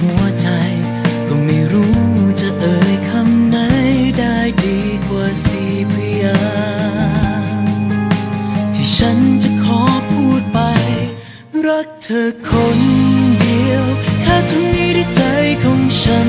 หัวใจ ก็ไม่รู้จะเอ่ยคำไหนได้ดีกว่าสี่พยางที่ฉันจะขอพูดไป รักเธอคนเดียว แค่เท่านี้ที่ใจของฉัน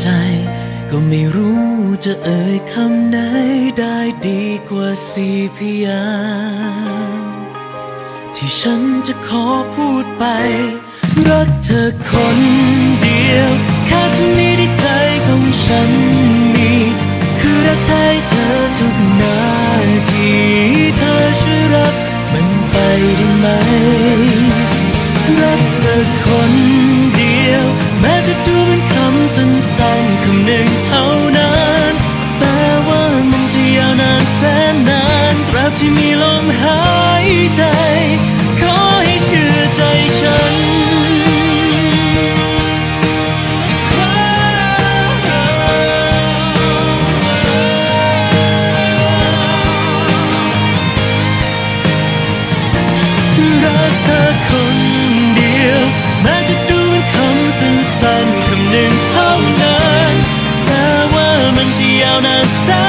ใจ ก็ไม่รู้จะเอ่ยคำไหนได้ดีกว่าสี่พยางที่ฉันจะขอพูดไป รักเธอคนเดียว แค่เท่านี้ที่ใจของฉันมี คือรักแท้เธอทุกนาทีเธอช่วยรัก หนึ่งเท่านั้น แต่ว่ามันจะยาวนานแสนนานตราบที่มีลมหายใจ ขอให้เชื่อใจฉันรักเธอคนเดียว แม้จะดูเป็นคำสั้นๆคำหนึ่งเท่า on a side.